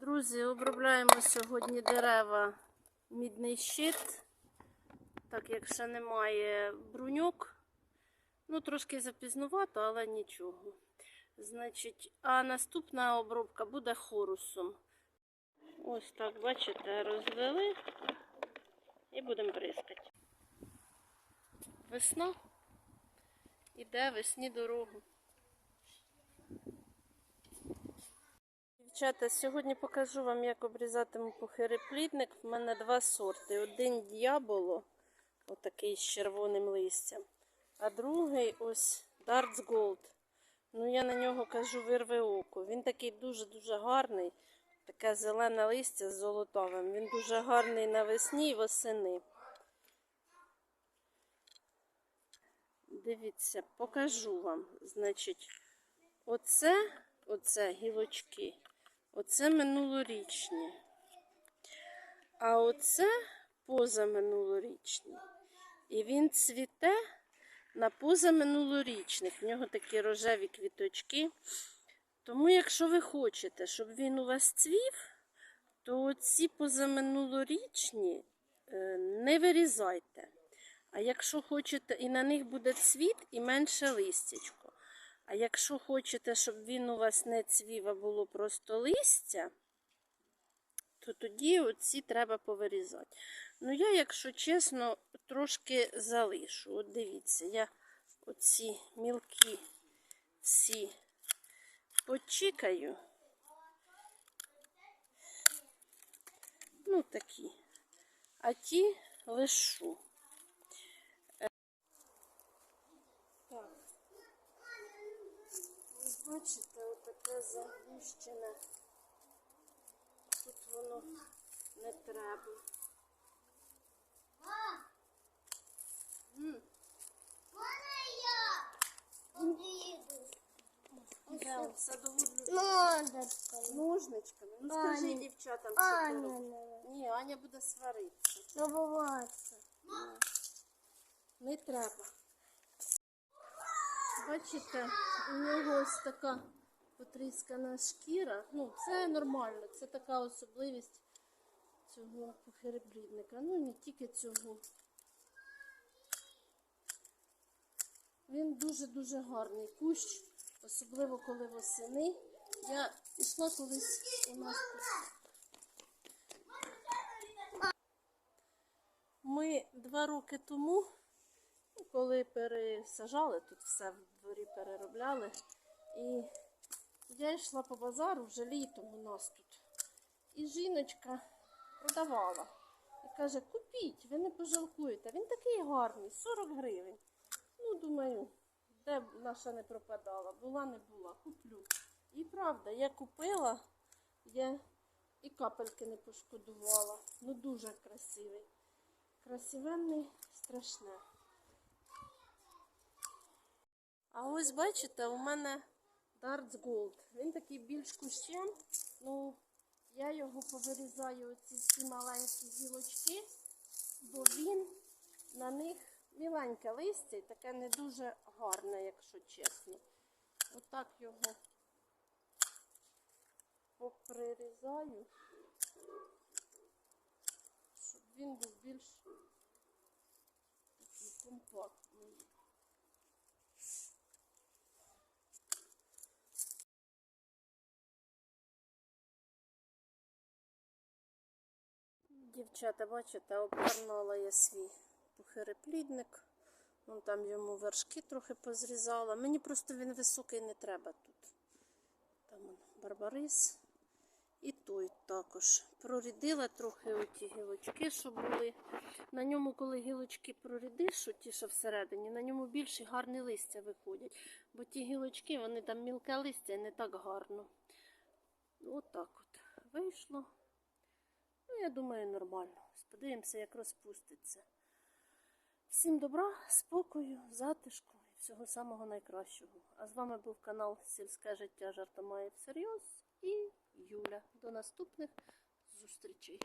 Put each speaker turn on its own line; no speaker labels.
Друзі, обробляємо сьогодні дерева мідний щит, так як ще немає бруньок. Ну, трошки запізнувато, але нічого. Значить, а наступна обробка буде хорусом. Ось так, бачите, розвели і будемо бризкати. Весна іде весні дорогу. Дівчата, сьогодні покажу вам, як обрізатиму похириплідник. В мене два сорти. Один діаболо, отакий з червоним листям, а другий ось Darts Gold. Ну, я на нього кажу вирве око. Він такий дуже-дуже гарний. Таке зелене листя з золотовим. Він дуже гарний навесні і восени. Дивіться, покажу вам. Значить, оце, оце гілочки. Оце минулорічні. А оце позаминулорічні. І він цвіте на позаминулорічних. В нього такі рожеві квіточки. Тому, якщо ви хочете, щоб він у вас цвів, то ці позаминулорічні е, не вирізайте. А якщо хочете, і на них буде цвіт і менше листячко. А якщо хочете, щоб він у вас не цвів, а було просто листя, то тоді оці треба повирізати. Ну, я, якщо чесно, трошки залишу. От дивіться, я оці мілкі всі почікаю. Ну, такі. А ті лишу. Так. Ось бачите, отаке загущене. Тут воно не треба. Ножничками? Ну скажи дівчатам, що ти робиш. Ні, Аня буде сваритися.
Забываться.
Не треба. Бачите, у нього ось така потріскана шкіра. Ну, це нормально, це така особливість цього похиреблідника. Ну, не тільки цього. Він дуже-дуже гарний кущ, особливо коли восени. Я йшла колись у нас. Ми два роки тому, коли пересажали, тут все в дворі переробляли. І я йшла по базару вже літом у нас тут. І жіночка продавала. І каже, купіть, ви не пожалкуєте. Він такий гарний, 40 гривень. Ну, думаю, де наша не пропадала, була, не була, куплю. І правда, я купила, я і капельки не пошкодувала. Ну, дуже красивий. Красивенний, страшне. А ось бачите, у мене Darts Gold. Він такий більш кущем. Ну, я його повирізаю оці всі маленькі гілочки, бо він на них міленьке листя і таке не дуже гарне, якщо чесно. Отак його поприрізаю, щоб він був більш такий компактний. Дівчата, бачите, обгорнула я свій похиреплідник. Вон там йому вершки трохи позрізала. Мені просто він високий не треба тут. Там он, барбарис. І той також. Прорідила трохи оті гілочки, що були. На ньому, коли гілочки прорідиш, ті, що всередині, на ньому більше гарні листя виходять. Бо ті гілочки, вони там мілке листя і не так гарно. Отак от, вийшло. Я думаю, нормально. Подивимося, як розпуститься. Всім добра, спокою, затишку і всього самого найкращого. А з вами був канал Сільське життя жартомає всерйоз і Юля. До наступних зустрічей.